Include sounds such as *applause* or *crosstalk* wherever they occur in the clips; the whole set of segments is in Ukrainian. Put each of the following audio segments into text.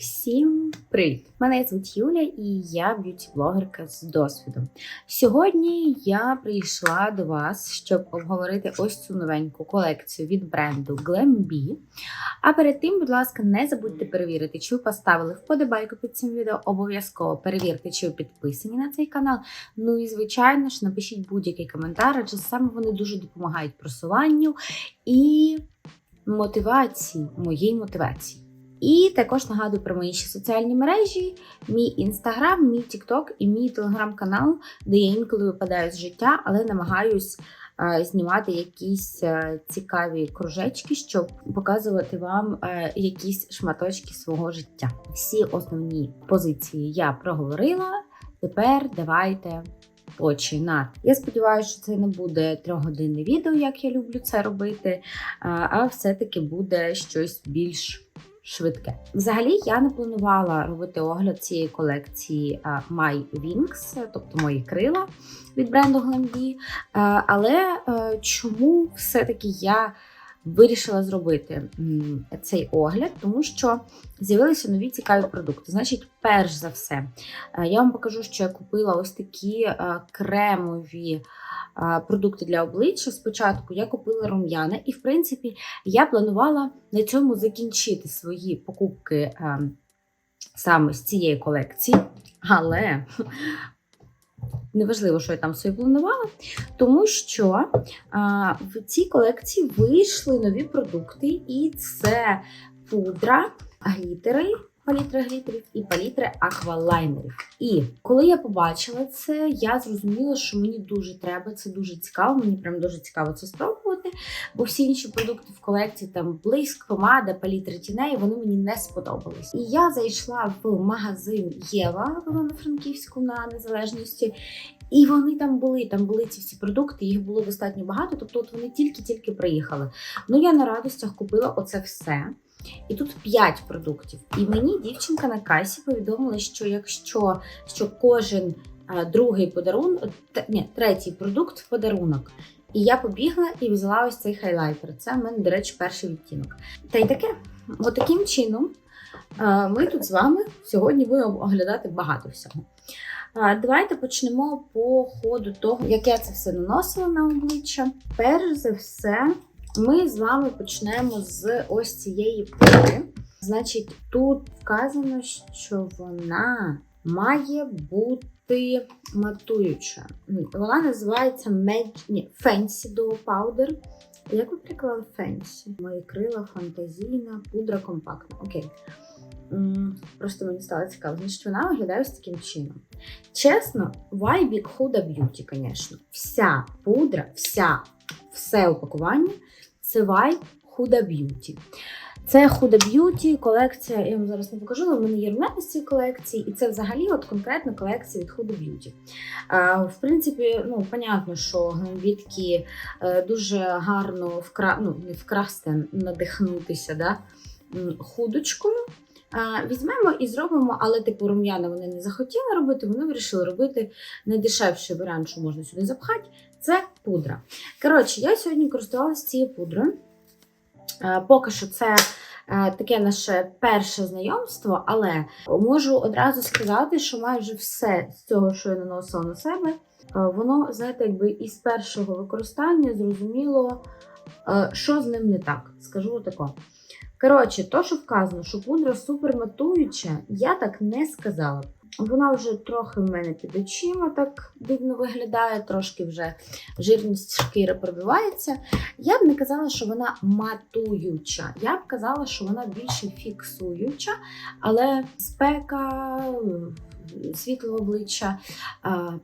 Всім привіт! Мене звуть Юля і я б'юті-блогерка з досвідом. Сьогодні я прийшла до вас, щоб обговорити ось цю новеньку колекцію від бренду Glam.B. А перед тим, будь ласка, не забудьте перевірити, чи ви поставили вподобайку під цим відео. Обов'язково перевірте, чи ви підписані на цей канал. Ну і звичайно ж, напишіть будь-який коментар, адже саме вони дуже допомагають просуванню і мотивації, моїй мотивації. І також нагадую про мої ще соціальні мережі: мій інстаграм, мій тікток і мій телеграм-канал, де я інколи випадаю з життя, але намагаюсь е, знімати якісь е, цікаві кружечки, щоб показувати вам е, якісь шматочки свого життя. Всі основні позиції я проговорила. Тепер давайте починати. Я сподіваюся, що це не буде трьохгодинне відео, як я люблю це робити, а, а все-таки буде щось більш швидке. Взагалі, я не планувала робити огляд цієї колекції а, My Wings, тобто мої крила від бренду Glambi. Але е, чому все-таки я вирішила зробити цей огляд? Тому що з'явилися нові цікаві продукти. Значить, перш за все, е, я вам покажу, що я купила ось такі е, кремові продукти для обличчя. Спочатку я купила рум'яна, і, в принципі, я планувала на цьому закінчити свої покупки саме з цієї колекції. Але неважливо, що я там собі планувала, тому що а, в цій колекції вийшли нові продукти, і це пудра, глітери. Палітри глітерів і палітри аквалайнерів. І коли я побачила це, я зрозуміла, що мені дуже треба, це дуже цікаво. Мені прям дуже цікаво це спробувати. Бо всі інші продукти в колекції, там блиск, помада, палітри тіней, вони мені не сподобались. І я зайшла в магазин Єва в Івано-Франківську на незалежності. І вони там були, там були ці всі продукти, їх було достатньо багато. Тобто, от вони тільки-тільки приїхали. Ну я на радостях купила оце все. І тут 5 продуктів. І мені дівчинка на касі повідомила, що якщо що кожен а, другий подарунок, ні, третій продукт в подарунок. І я побігла і взяла ось цей хайлайтер. Це в мене, до речі, перший відтінок. Та й таке, от таким чином а, ми тут з вами сьогодні будемо оглядати багато всього. А, Давайте почнемо по ходу того, як я це все наносила на обличчя. Перш за все, ми з вами почнемо з ось цієї пудри. Значить, тут вказано, що вона має бути матуюча. Вона називається Fancy Duo Powder. Як ви приклали Fancy? Мої крила, фантазійна, пудра компактна. Окей. Просто мені стало цікаво. Значить, вона виглядає ось таким чином. Чесно, Вайбік Huda Beauty, звісно. Вся пудра, вся, все упакування Vibe Huda Beauty. Це Huda Beauty колекція, я вам зараз не покажу, але в мене є румяна з цієї колекції, і це взагалі от конкретно колекція від Huda Beauty. А, в принципі, ну, понятно, що гламбітки е, дуже гарно вкра... ну, не вкрасти, надихнутися да? худочкою. Візьмемо і зробимо, але типу рум'яна вони не захотіли робити, вони вирішили робити найдешевший варіант, що можна сюди запхати. Це пудра. Коротше, я сьогодні користувалася цією пудрою. Е, Поки що це е, таке наше перше знайомство, але можу одразу сказати, що майже все з цього, що я наносила на себе, е, воно, знаєте, якби із першого використання зрозуміло, що з ним не так. Скажу тако. Коротше, то, що вказано, що пудра супер матуюча, я так не сказала. Вона вже трохи в мене під очима так дивно виглядає, трошки вже жирність шкіри пробивається. Я б не казала, що вона матуюча. Я б казала, що вона більше фіксуюча, але спека, світло обличчя,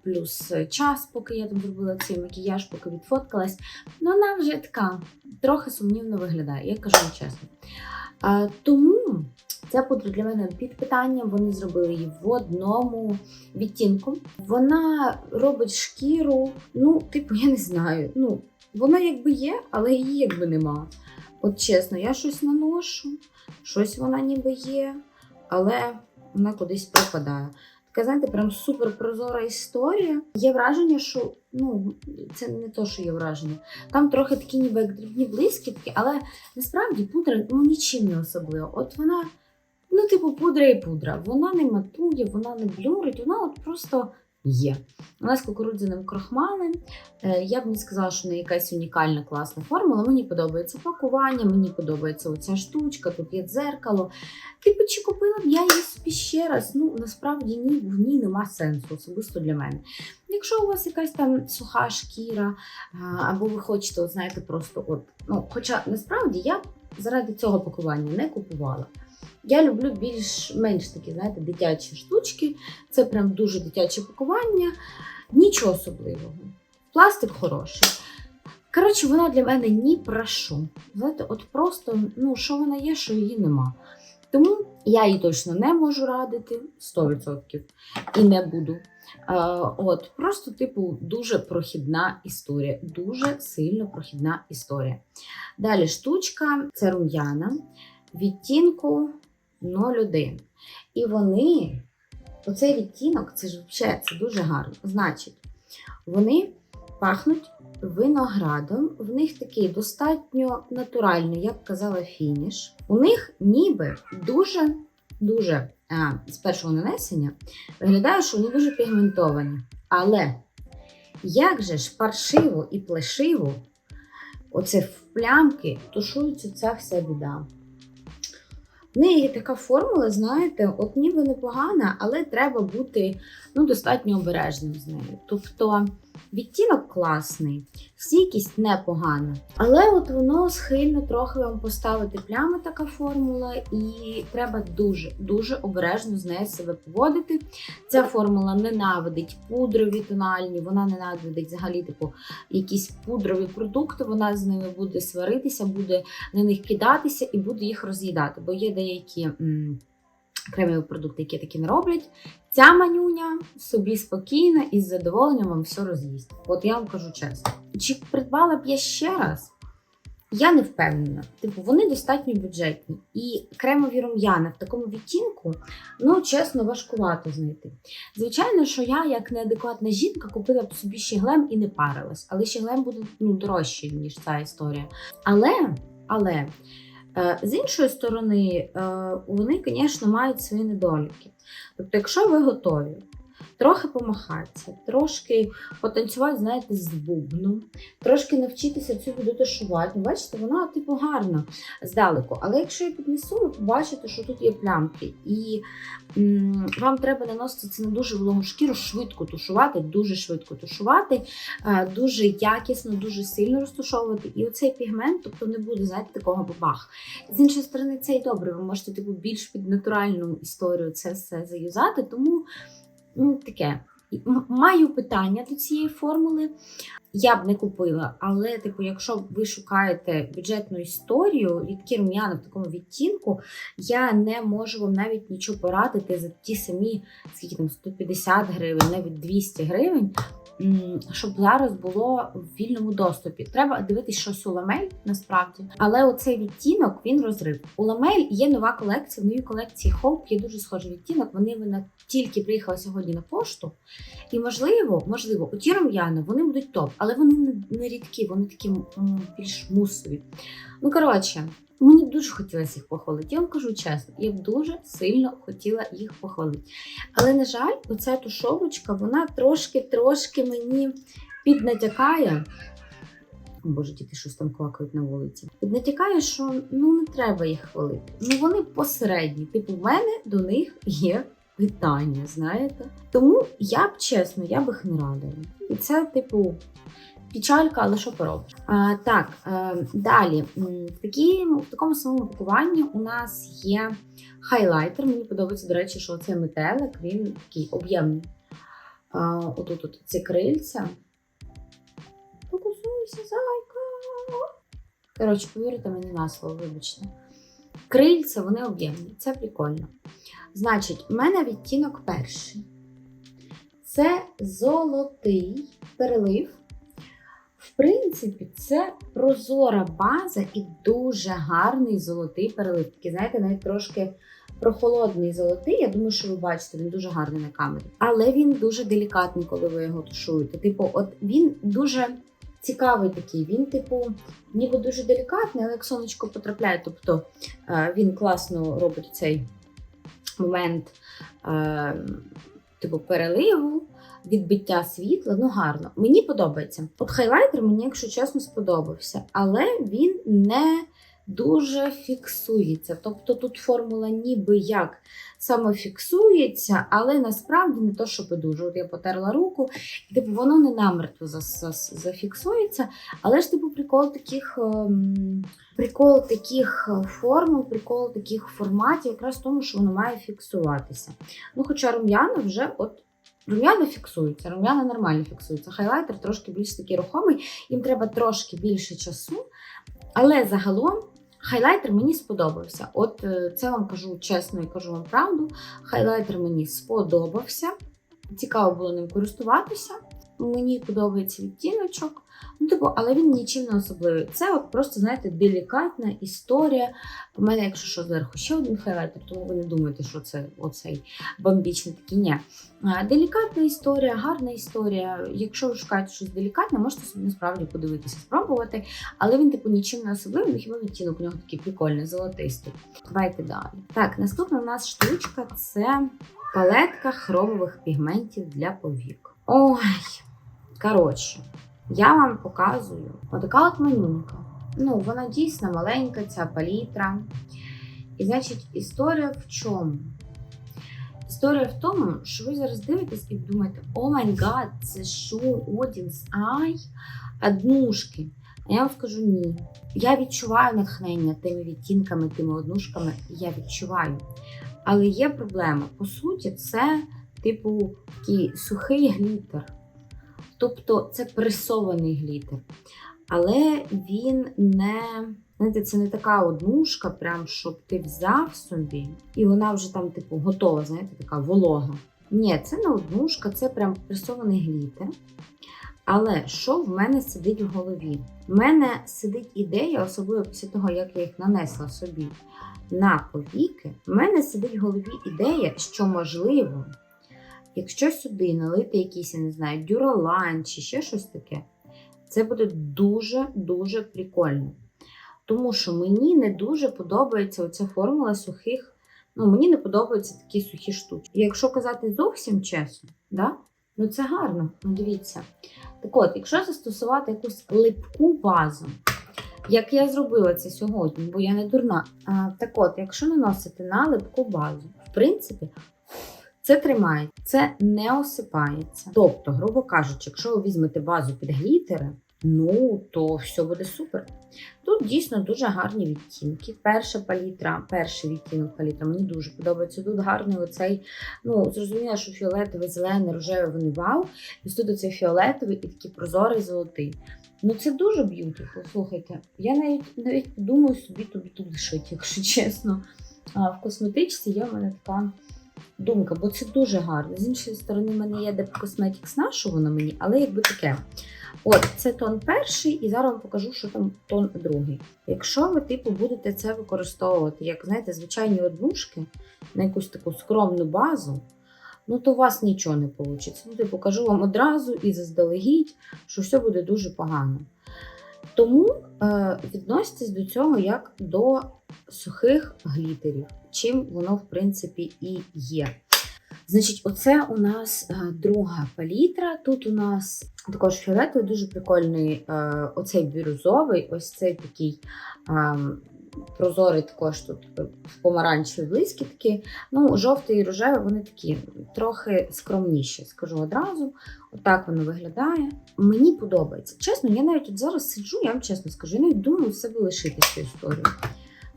плюс час, поки я там зробила цей макіяж, поки відфоткалась. Ну, вона вже така трохи сумнівно виглядає, я кажу вам чесно. Тому ця пудра для мене під питанням. Вони зробили її в одному відтінку. Вона робить шкіру, ну, типу, я не знаю. Ну, вона якби є, але її якби нема. От чесно, я щось наношу, щось вона ніби є, але вона кудись пропадає. Така, знаєте, прям супер прозора історія. Є враження, що ну, це не то, що є враження. Там трохи такі ніби як дрібні блискітки, але насправді пудра ну, нічим не особливо. От вона Ну, типу, пудра і пудра. Вона не матує, вона не блюрить, вона от просто є. Вона з кукурудзяним крохмалем. Е, Я б не сказала, що не якась унікальна класна формула. Мені подобається пакування, мені подобається оця штучка, тут є дзеркало. Типу, чи купила б я її собі ще раз? Ну, насправді ні, в ній нема сенсу, особисто для мене. Якщо у вас якась там суха шкіра, а, або ви хочете, от, знаєте, просто от. Ну, хоча насправді я заради цього пакування не купувала. Я люблю більш-менш такі, знаєте, дитячі штучки. Це прям дуже дитяче пакування. Нічого особливого. Пластик хороший. Коротше, вона для мене ні про що. Знаєте, от просто, ну, що вона є, що її нема. Тому я їй точно не можу радити 100% і не буду. От, просто, типу, дуже прохідна історія. Дуже сильно прохідна історія. Далі штучка це рум'яна відтінку 01. І вони, оцей відтінок, це ж взагалі це дуже гарно. Значить, вони пахнуть виноградом. В них такий достатньо натуральний, я б казала, фініш. У них ніби дуже, дуже а, з першого нанесення виглядає, що вони дуже пігментовані. Але як же ж паршиво і плешиво, оце в плямки тушується ця вся біда. В неї така формула, знаєте, от ніби непогана, але треба бути ну, достатньо обережним з нею. Тобто відтінок класний, стійкість непогана, але от воно схильно трохи вам поставити плями така формула, і треба дуже дуже обережно з нею себе поводити. Ця формула ненавидить пудрові тональні, вона ненавидить взагалі типу якісь пудрові продукти. Вона з ними буде сваритися, буде на них кидатися і буде їх роз'їдати. Бо є деякі кремові продукти, які такі не роблять. Ця манюня собі спокійна і з задоволенням вам все роз'їсть. От я вам кажу чесно. Чи придбала б я ще раз? Я не впевнена. Типу, вони достатньо бюджетні. І кремові рум'яна в такому відтінку, ну, чесно, важкувато знайти. Звичайно, що я, як неадекватна жінка, купила б собі ще глем і не парилась. Але ще глем буде ну, дорожчий, ніж ця історія. Але, але. Е, З іншої сторони, е, вони, звісно, мають свої недоліки. Тобто, якщо ви готові трохи помахатися, трошки потанцювати, знаєте, з бубном, трошки навчитися цю біду тушувати, ну, бачите, вона типу гарна здалеку. Але якщо я піднесу, ви побачите, що тут є плямки, і м, вам треба наносити це на дуже вологу шкіру, швидко тушувати, дуже швидко тушувати, е, дуже якісно, дуже сильно розтушовувати. І оцей пігмент, тобто не буде, знаєте, такого бабах. З іншої сторони, це і добре. Ви можете типу більш під натуральну історію це все заюзати. Тому таке. М- Маю питання до цієї формули. Я б не купила, але, типу, якщо ви шукаєте бюджетну історію, рідкі рум'яна в такому відтінку, я не можу вам навіть нічого порадити за ті самі, скільки там 150 гривень, навіть 200 гривень, щоб зараз було в вільному доступі. Треба дивитись щось у насправді. Але оцей відтінок він розрив. У ламель є нова колекція. В новій колекції Hope є дуже схожий відтінок. Вони вона тільки приїхала сьогодні на пошту. І можливо, можливо, оті рум'яни вони будуть топ, але вони не, рідкі, вони такі більш мусові. Ну коротше. Мені дуже хотілося їх похвалити. Я вам кажу чесно, я б дуже сильно хотіла їх похвалити. Але, на жаль, оця тушовочка, вона трошки-трошки мені піднатякає. Боже, діти щось там квакають на вулиці. Піднатякає, що ну не треба їх хвалити. Ну вони посередні. Типу, в мене до них є питання, знаєте? Тому я б чесно, я б їх не радила. І це, типу, печалька, але що поробиш? А, так, е, далі. В, такі, в такому самому пакуванні у нас є хайлайтер. Мені подобається, до речі, що цей метелик, він такий об'ємний. А, отут от ці крильця. Фокусуйся, зайка. Коротше, повірте мені на слово, вибачте. Крильця, вони об'ємні. Це прикольно. Значить, в мене відтінок перший. Це золотий перелив. В принципі, це прозора база і дуже гарний золотий перелив. Такий, знаєте, навіть трошки прохолодний золотий. Я думаю, що ви бачите, він дуже гарний на камері. Але він дуже делікатний, коли ви його тушуєте. Типу, от він дуже цікавий такий. Він, типу, ніби дуже делікатний, але як сонечко потрапляє. Тобто е, він класно робить цей момент е, типу переливу, відбиття світла. Ну гарно. Мені подобається. От хайлайтер мені, якщо чесно, сподобався, але він не дуже фіксується. Тобто тут формула ніби як самофіксується, але насправді не то, щоб дуже. От я потерла руку, і типу воно не намертво зафіксується. Але ж типу прикол таких. ем, Прикол таких е, формул, прикол таких форматів, якраз в тому, що воно має фіксуватися. Ну, хоча рум'яна вже от рум'яна фіксуються, рум'яна нормально фіксуються. Хайлайтер трошки більш такий рухомий, їм треба трошки більше часу. Але загалом хайлайтер мені сподобався. От е, це вам кажу чесно і кажу вам правду. Хайлайтер мені сподобався. Цікаво було ним користуватися. Мені подобається відтіночок. Ну, типу, але він нічим не особливий. Це от просто, знаєте, делікатна історія. У мене, якщо що, зверху ще один хайлайтер, тому ви не думаєте, що це оцей бомбічний такий. Ні. Делікатна історія, гарна історія. Якщо ви шукаєте щось делікатне, можете собі насправді подивитися, спробувати. Але він, типу, нічим не особливий, ну, хіба відтінок у нього такий прикольний, золотистий. Давайте далі. Так, наступна у нас штучка це палетка хромових пігментів для повік. Ой, коротше, я вам показую отака от манюнка. Ну, вона дійсно маленька, ця палітра. І значить, історія в чому? Історія в тому, що ви зараз дивитесь і думаєте, о май гад, це що, Одінс Ай, однушки. А я вам скажу ні. Я відчуваю натхнення тими відтінками, тими однушками, я відчуваю. Але є проблема. По суті, це, типу, такий сухий глітер. Тобто це пресований глітер. Але він не. Знаєте, це не така однушка, прям щоб ти взяв собі, і вона вже там, типу, готова, знаєте, така волога. Ні, це не однушка, це прям пресований глітер. Але що в мене сидить в голові? В мене сидить ідея, особливо після того, як я їх нанесла собі на повіки, в мене сидить в голові ідея, що можливо, якщо сюди налити якийсь, я не знаю, дюралан чи ще щось таке, це буде дуже-дуже прикольно. Тому що мені не дуже подобається оця формула сухих. Ну, мені не подобаються такі сухі штуки. І якщо казати зовсім чесно, да? ну це гарно, ну дивіться. Так от, якщо застосувати якусь липку базу, як я зробила це сьогодні, бо я не дурна. А, так от, якщо наносити на липку базу, в принципі, це тримає, це не осипається. Тобто, грубо кажучи, якщо ви візьмете базу під глітери, ну то все буде супер. Тут дійсно дуже гарні відтінки. Перша палітра, перший відтінок палітра мені дуже подобається. Тут гарний оцей, ну зрозуміло, що фіолетовий, зелений, рожевий вони вау. І тут оцей фіолетовий і такий прозорий золотий. Ну це дуже б'ютифул, слухайте. Я навіть навіть думаю собі тут лишити, якщо чесно. В косметичці є в мене така думка, бо це дуже гарно. З іншої сторони, в мене є Dep Cosmetics нашого на мені, але якби таке. От, це тон перший, і зараз вам покажу, що там тон другий. Якщо ви, типу, будете це використовувати, як, знаєте, звичайні однушки на якусь таку скромну базу, ну то у вас нічого не вийде. Ну, типу, кажу вам одразу і заздалегідь, що все буде дуже погано. Тому е, відноситесь до цього як до сухих глітерів, чим воно, в принципі, і є. Значить, оце у нас е, друга палітра. Тут у нас також фіолетовий, дуже прикольний е, оцей бірюзовий, ось цей такий е, прозорий, також тут е, помаранчеві блискітки. Ну, жовтий і рожевий, вони такі трохи скромніші, скажу одразу. Отак воно виглядає. Мені подобається. Чесно, я навіть тут зараз сиджу, я вам чесно скажу, я навіть думаю в себе лишити цю історію.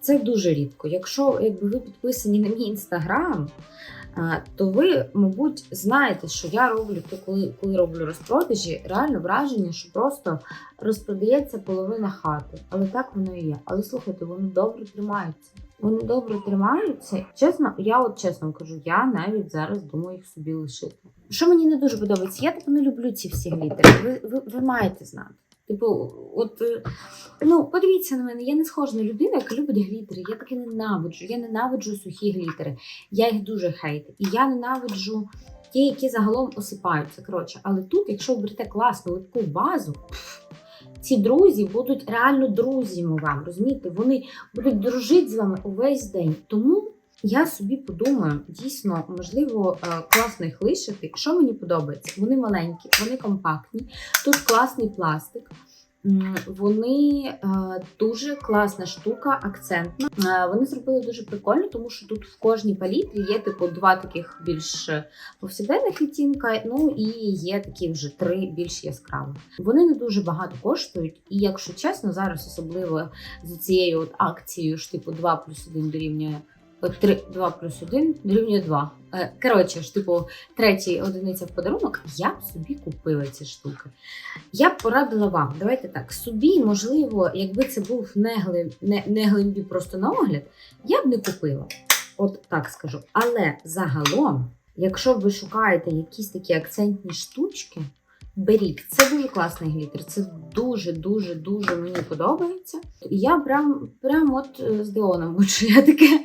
Це дуже рідко. Якщо якби ви підписані на мій інстаграм, то ви, мабуть, знаєте, що я роблю, то коли, коли роблю розпродажі, реально враження, що просто розпродається половина хати. Але так воно і є. Але слухайте, вони добре тримаються. Вони добре тримаються. Чесно, я от чесно кажу, я навіть зараз думаю їх собі лишити. Що мені не дуже подобається, я типу не люблю ці всі глітери. Ви, ви, ви маєте знати. Типу, от е, ну подивіться на мене, я не схожа на людину, яка любить глітери. Я таке ненавиджу. Я ненавиджу сухі глітери. Я їх дуже хейтю. І я ненавиджу ті, які загалом осипаються. Коротше, але тут, якщо ви берете класну липку базу, ці друзі будуть реально друзями вам. Розумієте, вони будуть дружити з вами увесь день. Тому Я собі подумаю, дійсно, можливо, е, класно їх лишити. Що мені подобається? Вони маленькі, вони компактні, тут класний пластик. Вони е, дуже класна штука, акцентна. Е, Вони зробили дуже прикольно, тому що тут в кожній палітрі є типу два таких більш повсякденних відтінка, ну і є такі вже три більш яскраві. Вони не дуже багато коштують, і якщо чесно, зараз особливо з цією от акцією ж типу 2 плюс 1 дорівнює. От 3, 2 плюс 1 дорівнює 2. Е, Коротше ж, типу, третій одиниця в подарунок, я б собі купила ці штуки. Я б порадила вам, давайте так, собі, можливо, якби це був не, глиб, не, не глибі просто на огляд, я б не купила. От так скажу. Але загалом, якщо ви шукаєте якісь такі акцентні штучки, беріть. Це дуже класний глітер. Це дуже, дуже, дуже мені подобається. І я прям, прям от е, з Деоном, що я таке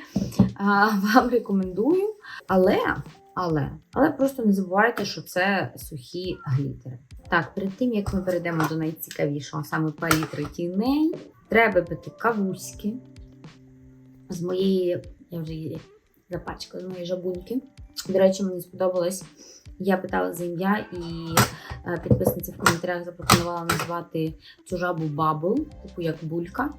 а, вам рекомендую. Але, але, але просто не забувайте, що це сухі глітери. Так, перед тим як ми перейдемо до найцікавішого, саме палітри тіней, треба пити кавуськи з моєї, я вже її запачкала, з моєї жабуньки. До речі, мені сподобалось. Я питала за ім'я, і е, підписниця в коментарях запропонувала назвати цю жабу Бабл, типу як булька.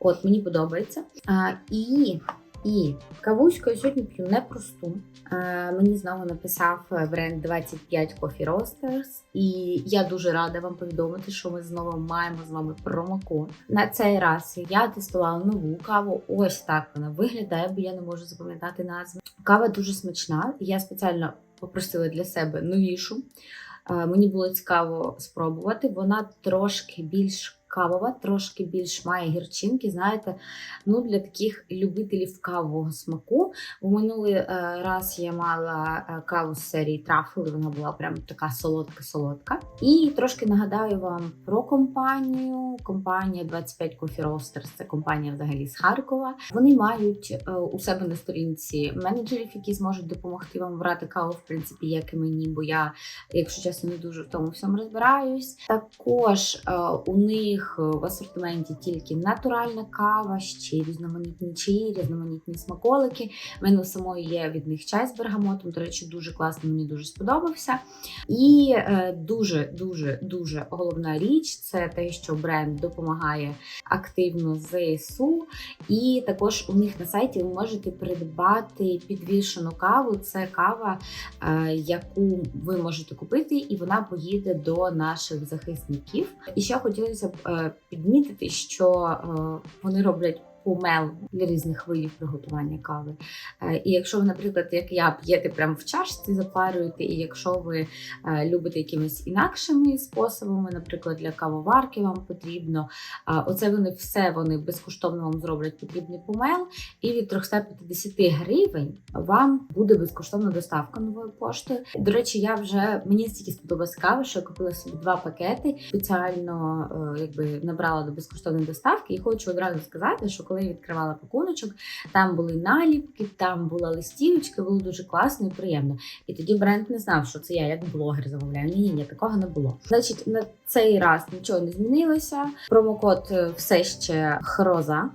От, мені подобається. А, і, і кавуську я сьогодні п'ю непросту. Е, мені знову написав е, бренд 25 Coffee Roasters, і я дуже рада вам повідомити, що ми знову маємо з вами промокод. На цей раз я тестувала нову каву. Ось так вона виглядає, бо я не можу запам'ятати назву. Кава дуже смачна. Я спеціально попросила для себе новішу. Е, Мені було цікаво спробувати. Вона трошки більш кавова, трошки більш має гірчинки. Знаєте, ну для таких любителів кавового смаку. У минулий е, раз я мала е, каву з серії трафли, вона була прям така солодка-солодка. І трошки нагадаю вам про компанію. Компанія 25 Coffee Roasters – це компанія взагалі з Харкова. Вони мають е, у себе на сторінці менеджерів, які зможуть допомогти вам брати каву, в принципі, як і мені, бо я, якщо чесно, не дуже в тому всьому розбираюсь. Також у них в асортименті тільки натуральна кава, ще різноманітні чаї, різноманітні смаколики. У мене самої є від них чай з бергамотом. До речі, дуже класно, мені дуже сподобався. І е, дуже, головна річ це те, що бренд допомагає активно ЗСУ. І також у них на сайті ви можете придбати підвішену каву. Це кава, е, яку ви можете купити, і вона поїде до наших захисників. І ще хотілося б е, підмітити, що е, вони роблять. Помел для різних видів приготування кави. Е, І якщо ви, наприклад, як я п'єте прямо в чашці, запарюєте, і якщо ви е, любите якимись інакшими способами, наприклад, для кавоварки вам потрібно, оце вони все вони безкоштовно вам зроблять потрібний помел, і від 350 гривень вам буде безкоштовна доставка новою поштою. До речі, я вже мені стільки сподобалась кава, що я купила собі два пакети, спеціально е, якби набрала до безкоштовної доставки, і хочу одразу сказати, що коли я відкривала пакуночок, там були наліпки, там була листівочка, було дуже класно і приємно. І тоді бренд не знав, що це я як блогер замовляю. Ні, ні, ні, такого не було. Значить, на цей раз нічого не змінилося. Промокод е, все ще хроза.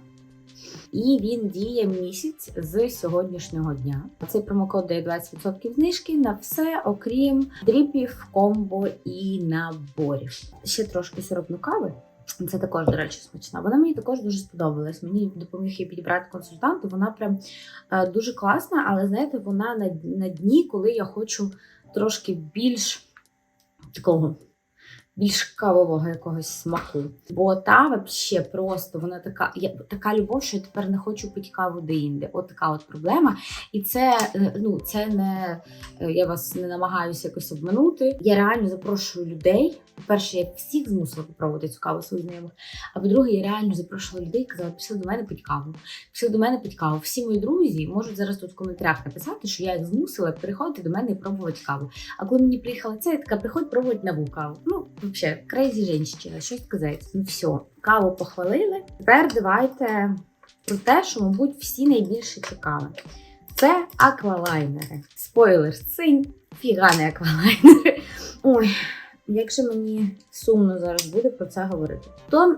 І він діє місяць з сьогоднішнього дня. Цей промокод дає 20% знижки на все, окрім дріпів, комбо і наборів. Ще трошки сиропну кави. Це також, до речі, смачна. Вона мені також дуже сподобалась. Мені допоміг її підібрати консультант. Вона прям е, дуже класна, але знаєте, вона на, на дні, коли я хочу трошки більш такого. Більш кавового якогось смаку. Бо та вообще просто вона така, я, така любов, що я тепер не хочу пити каву де-інде. От така от проблема. І це е, ну це не е, я вас не намагаюся якось обманути. Я реально запрошую людей. По-перше, я всіх змусила попробувати цю каву своїх знайомих. А по-друге, я реально запрошувала людей і казала, пішли до мене пить каву. Пішли до мене пить каву. Всі мої друзі можуть зараз тут в коментарях написати, що я їх змусила переходити до мене і пробувати каву. А коли мені приїхала ця, я така приходь пробувати нову каву. Ну, взагалі, крейзі женщина, що сказати. Ну все, каву похвалили. Тепер давайте про те, що, мабуть, всі найбільше чекали. Це аквалайнери. Спойлер, синь, фіга не аквалайнери. Ой, як же мені сумно зараз буде про це говорити. Тон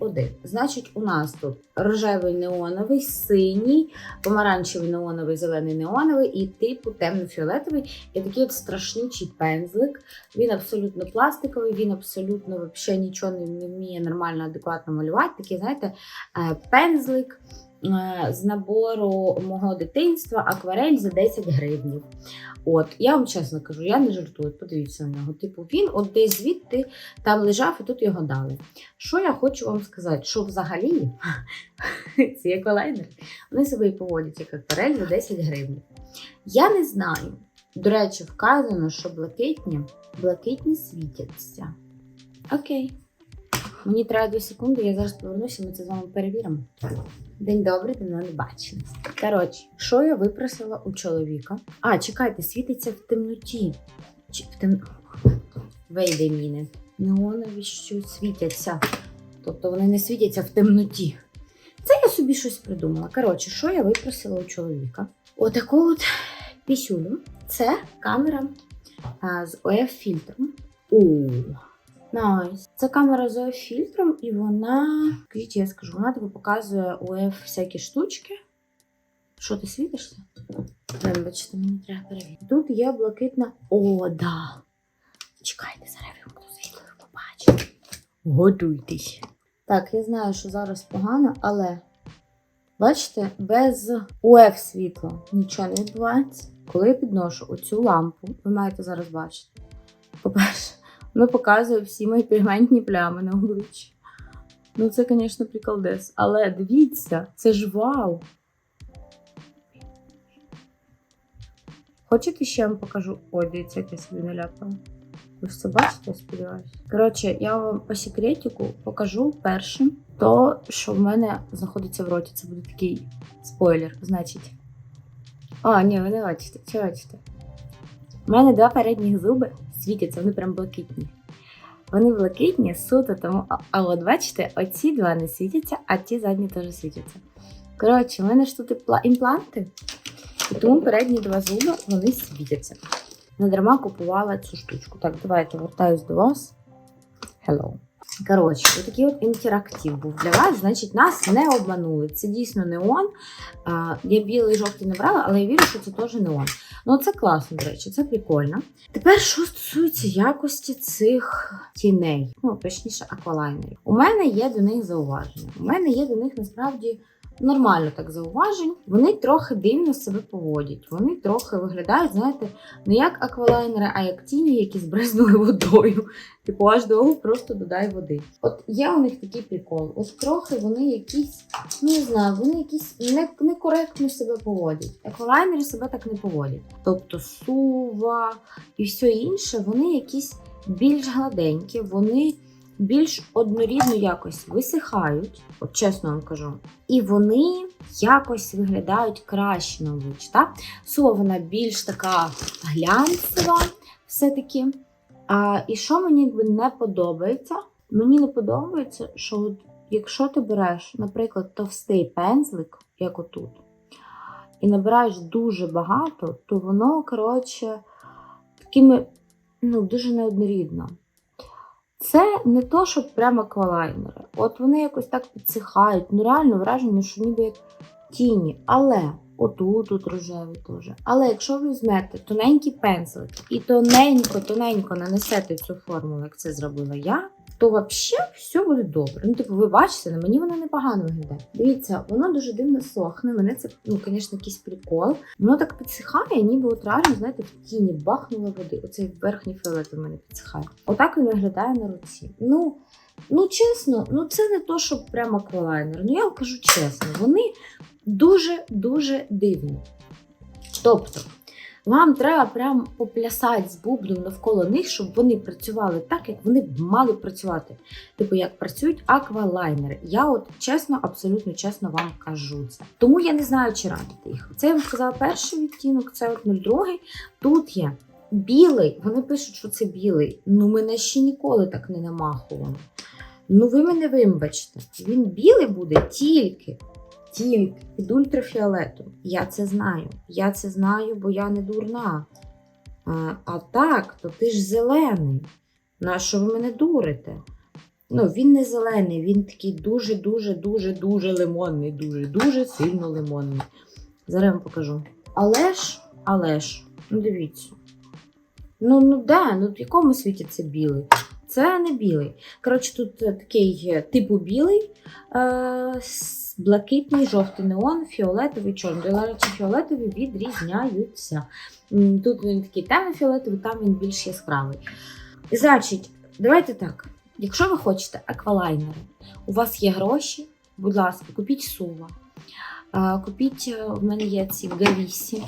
01. Значить, у нас тут рожевий неоновий, синій, помаранчевий неоновий, зелений неоновий і типу темно-фіолетовий. І такий от страшнючий пензлик. Він абсолютно пластиковий, він абсолютно взагалі нічого не, не вміє нормально, адекватно малювати. Такий, знаєте, е, пензлик. е, З набору мого дитинства акварель за 10 гривнів. От, я вам чесно кажу, я не жартую, подивіться на нього. Типу, він от десь звідти там лежав і тут його дали. Що я хочу вам сказати? Що взагалі *laughs* ці еколайнери, вони себе і поводять як акварель за 10 гривень. Я не знаю. До речі, вказано, що блакитні, блакитні світяться. Окей. Мені треба 2 секунди, я зараз повернуся, ми це з вами перевіримо. День добрий, давно не бачились. Коротше, що я випросила у чоловіка? А, чекайте, світиться в темноті. Чи в тем... Вийде міни. Неонові що світяться. Тобто вони не світяться в темноті. Це я собі щось придумала. Коротше, що я випросила у чоловіка? Отаку от пісюлю. Це камера а, з ОФ-фільтром. Найс. Це камера з ОФ-фільтром, і вона, скажіть, я скажу, вона тобі показує ОФ всякі штучки. Що ти світишся? Вибачте, мені треба перевірити. Тут є блакитна. О, да. Чекайте, зараз вимкну світло, ви побачите. Готуйтесь. Так, я знаю, що зараз погано, але бачите, без УФ світла нічого не відбувається. Коли я підношу оцю лампу, ви маєте зараз бачити. По-перше, воно показує всі мої пігментні плями на обличчі. Ну, це, звісно, приколдес. Але дивіться, це ж вау! Хочете ще вам покажу? Ой, дивіться, як я собі наляпала. Ви це бачите, сподіваюся. Коротше, я вам по секретику покажу першим то, що в мене знаходиться в роті. Це буде такий спойлер, значить. А, ні, ви не бачите, чи бачите? У мене два передніх зуби світяться, вони прям блакитні. Вони блакитні, суто, тому. А, от бачите, оці два не світяться, а ті задні теж світяться. Коротше, у мене ж тут імпланти, і тому передні два зуби вони світяться. Не дарма купувала цю штучку. Так, давайте вертаюсь до вас. Hello. Коротше, такий от інтерактив був для вас. Значить, нас не обманули. Це дійсно неон. А, я білий жовтий не брала, але я вірю, що це теж неон. Ну, це класно, до речі, це прикольно. Тепер, що стосується якості цих тіней, ну, точніше, аквалайнерів. У мене є до них зауваження. У мене є до них насправді нормально так зауважень. Вони трохи дивно себе поводять. Вони трохи виглядають, знаєте, не як аквалайнери, а як тіні, які збризнули водою. Типу, аж довго просто додай води. От є у них такий прикол. Ось трохи вони якісь, ну не знаю, вони якісь не, некоректно себе поводять. Еколайнери себе так не поводять. Тобто сува і все інше, вони якісь більш гладенькі, вони більш однорідно якось висихають, от чесно вам кажу. І вони якось виглядають краще на обличчі. Так? Сува вона більш така глянцева, все-таки. А, і що мені якби не подобається? Мені не подобається, що от, якщо ти береш, наприклад, товстий пензлик, як отут, і набираєш дуже багато, то воно, коротше, такими, ну, дуже неоднорідно. Це не то, що прямо аквалайнери. От вони якось так підсихають. Ну, реально враження, що ніби як тіні. Але отут тут рожевий теж. Але якщо ви візьмете тоненький пензлик і тоненько-тоненько нанесете цю формулу, як це зробила я, то взагалі все буде добре. Ну, типу, ви бачите, на мені воно непогано виглядає. Дивіться, воно дуже дивно сохне. Мене це, ну, звісно, якийсь прикол. Воно так підсихає, ніби от реально, знаєте, в тіні бахнуло води. Оцей верхній фіолет у мене підсихає. Отак він виглядає на руці. Ну, ну чесно, ну це не то, що прямо аквалайнер. Ну я вам кажу чесно, вони дуже-дуже дивні. Тобто, вам треба прям поплясати з бублем навколо них, щоб вони працювали так, як вони б мали працювати. Типу, як працюють аквалайнери. Я от чесно, абсолютно чесно вам кажу це. Тому я не знаю, чи радити їх. Це я вам сказала перший відтінок, це от 02. Тут є білий. Вони пишуть, що це білий. Ну, мене ще ніколи так не намахували. Ну, ви мене вибачте. Він білий буде тільки тільки під ультрафіолетом. Я це знаю. Я це знаю, бо я не дурна. А, а так, то ти ж зелений. На що ви мене дурите? Ну, він не зелений, він такий дуже-дуже, дуже, дуже лимонний, дуже, дуже сильно лимонний. Зараз вам покажу. Але ж, але ж, ну дивіться. Ну, ну де? Ну в якому світі це білий? Це не білий. Коротше, тут такий е, типу білий, е, блакитний, жовтий неон, фіолетовий, чорний. До речі, фіолетові відрізняються. Тут він такий темно-фіолетовий, там він більш яскравий. Значить, давайте так. Якщо ви хочете аквалайнери, у вас є гроші, будь ласка, купіть сува. Купіть, е, в мене є ці Гавісі.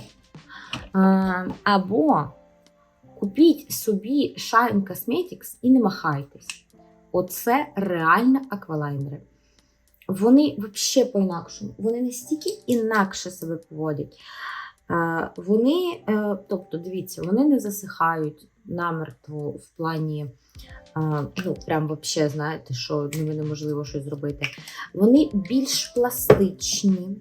Або купіть собі Shine Cosmetics і не махайтесь. Оце реально аквалайнери. Вони взагалі по-інакшому. Вони настільки інакше себе поводять. Вони, е, тобто, дивіться, вони не засихають намертво в плані, ну, прям вообще, знаєте, що ними неможливо щось зробити. Вони більш пластичні.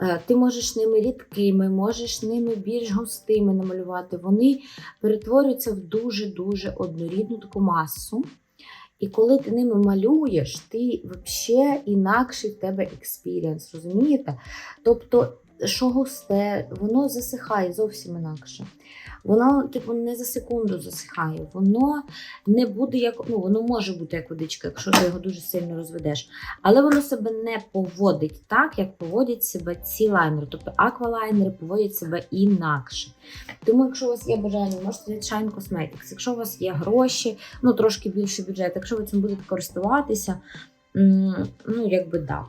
Е, Ти можеш ними рідкими, можеш ними більш густими намалювати. Вони перетворюються в дуже-дуже однорідну таку масу. І коли ти ними малюєш, ти взагалі інакший в тебе експірієнс, розумієте? Тобто, що густе, воно засихає зовсім інакше. Воно, типу, не за секунду засихає, воно не буде як, ну, воно може бути як водичка, якщо ти його дуже сильно розведеш. Але воно себе не поводить так, як поводять себе ці лайнери. Тобто аквалайнери поводять себе інакше. Тому, якщо у вас є бажання, можете від Shine Cosmetics. Якщо у вас є гроші, ну трошки більший бюджет, якщо ви цим будете користуватися, ну якби да.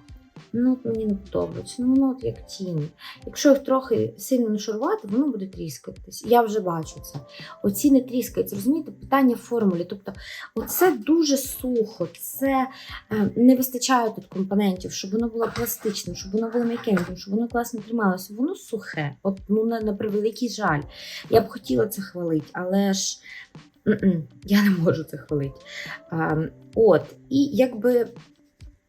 Ну, мені не подобається. Ну, воно от як тіні. Якщо їх трохи сильно не шарувати, воно буде тріскатись. Я вже бачу це. Оці не тріскаються, розумієте? Питання формулі. Тобто, оце дуже сухо, це е, не вистачає тут компонентів, щоб воно було пластичним, щоб воно було м'якеньким, щоб воно класно трималося. Воно сухе. От ну на, на превеликий жаль. Я б хотіла це хвалити, але ж я не можу це хвалити. От, і якби.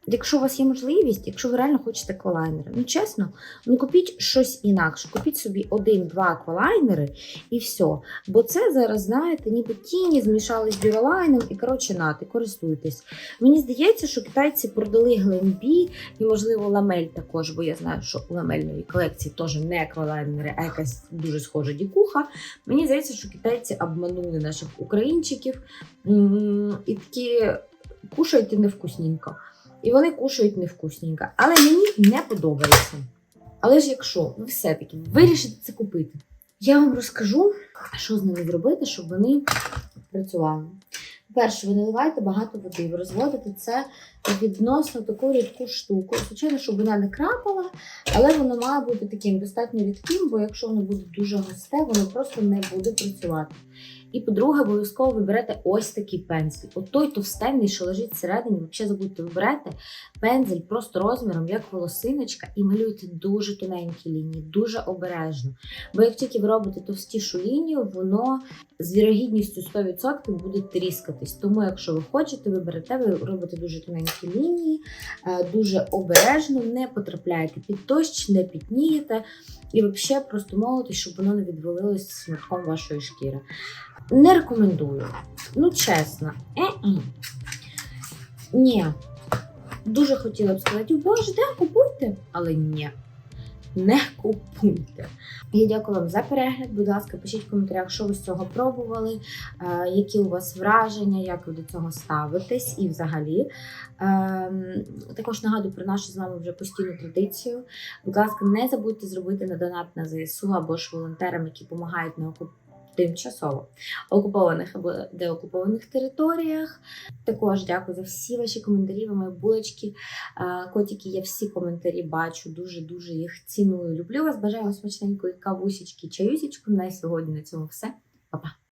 Якщо у вас є можливість, якщо ви реально хочете аквалайнери, ну чесно, ну купіть щось інакше. Купіть собі один-два аквалайнери і все. Бо це зараз, знаєте, ніби тіні змішали з дюралайном і коротше нати, користуйтесь. Мені здається, що китайці продали Гленбі і, можливо, ламель також, бо я знаю, що у ламельної колекції теж не аквалайнери, а якась дуже схожа дікуха. Мені здається, що китайці обманули наших українчиків і такі кушайте невкусненько. І вони кушають невкусненько. Але мені не подобається. Але ж якщо ви все-таки вирішите це купити, я вам розкажу, що з ними зробити, щоб вони працювали. Перше, ви наливаєте багато води, ви розводите це відносно таку рідку штуку. Звичайно, щоб вона не крапала, але воно має бути таким достатньо рідким, бо якщо воно буде дуже густе, воно просто не буде працювати. І по-друге, обов'язково виберете ось такий пензлі. От той товстенний, що лежить всередині, взагалі забудьте, ви берете пензель просто розміром, як волосиночка, і малюєте дуже тоненькі лінії, дуже обережно. Бо як тільки ви робите товстішу лінію, воно з вірогідністю 100% буде тріскатись. Тому, якщо ви хочете, ви берете, ви робите дуже тоненькі лінії, е, дуже обережно, не потрапляєте під дощ, не пітнієте. І взагалі просто молитесь, щоб воно не відвалилось смітком вашої шкіри. Не рекомендую. Ну, чесно. Е-е. Ні. Дуже хотіла б сказати, «О, боже, де купуйте? Але ні. Не купуйте. Я дякую вам за перегляд. Будь ласка, пишіть в коментарях, що ви з цього пробували, е, які у вас враження, як ви до цього ставитесь і взагалі. Ем, Також нагадую про нашу з вами вже постійну традицію. Будь ласка, не забудьте зробити на донат на ЗСУ або ж волонтерам, які допомагають на окуп... тимчасово окупованих або деокупованих територіях. Також дякую за всі ваші коментарі, ви мої булочки, котики. Я всі коментарі бачу, дуже дуже їх ціную. Люблю вас. Бажаю смачненької кавусечки, чаюсічку. На сьогодні на цьому все. Па-па!